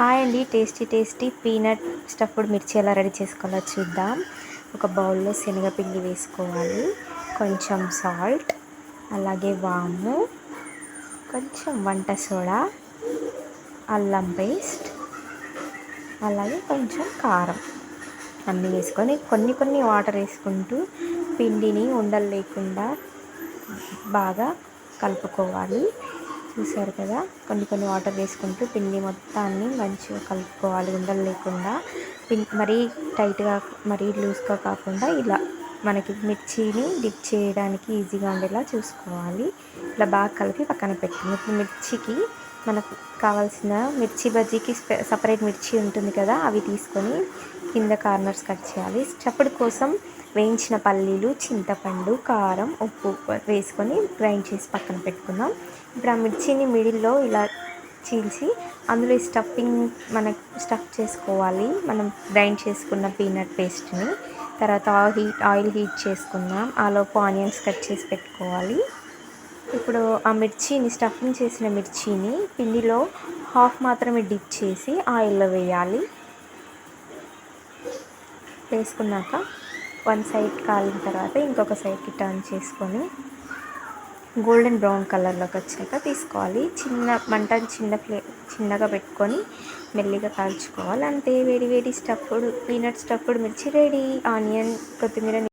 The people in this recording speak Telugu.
హాయ్ అండి టేస్టీ టేస్టీ పీనట్ స్టఫ్డ్ మిర్చి ఎలా రెడీ చేసుకోవాలో చూద్దాం. ఒక బౌల్లో శనగపిండి వేసుకోవాలి కొంచెం సాల్ట్ అలాగే వాము కొంచెం వంట సోడా అల్లం పేస్ట్ అలాగే కొంచెం కారం అన్నీ వేసుకొని కొన్ని కొన్ని వాటర్ వేసుకుంటూ పిండిని ఉండలు లేకుండా బాగా కలుపుకోవాలి. చూసారు కదా? కొన్ని కొన్ని వాటర్ వేసుకుంటూ పిండి మొత్తాన్ని మంచిగా కలుపుకోవాలి ఉండలు లేకుండా. పిం మరీ టైట్గా మరీ లూజ్గా కాకుండా ఇలా మనకి మిర్చిని డిప్ చేయడానికి ఈజీగా ఉండేలా చూసుకోవాలి. ఇలా బాగా కలిపి పక్కన పెట్టుకుని ఇప్పుడు మిర్చికి మనకు కావాల్సిన మిర్చి బజ్జీకి సపరేట్ మిర్చి ఉంటుంది కదా అవి తీసుకొని కింద కార్నర్స్ కట్ చేయాలి. చప్పుడు కోసం వేయించిన పల్లీలు చింతపండు కారం ఉప్పు వేసుకొని గ్రైండ్ చేసి పక్కన పెట్టుకుందాం. ఇప్పుడు ఆ మిర్చిని మిడిల్లో ఇలా చీల్చి అందులో స్టఫింగ్ మనకు స్టఫ్ చేసుకోవాలి. మనం గ్రైండ్ చేసుకున్న పీనట్ పేస్ట్ని. తర్వాత హీట్ ఆయిల్ హీట్ చేసుకుందాం. ఆలోపు ఆనియన్స్ కట్ చేసి పెట్టుకోవాలి. ఇప్పుడు ఆ మిర్చిని స్టఫింగ్ చేసిన మిర్చిని పిండిలో హాఫ్ మాత్రమే డిప్ చేసి ఆయిల్లో వేయాలి. వేసుకున్నాక వన్ సైడ్ కాలిన తర్వాత ఇంకొక సైడ్కి టర్న్ చేసుకొని గోల్డెన్ బ్రౌన్ కలర్లోకి వచ్చాక తీసుకోవాలి. చిన్న మంట చిన్న ప్లే చిన్నగా పెట్టుకొని మెల్లిగా కాల్చుకోవాలి. అంతే వేడి వేడి stuffed peanut stuffed mirchi ready onion కొత్తిమీర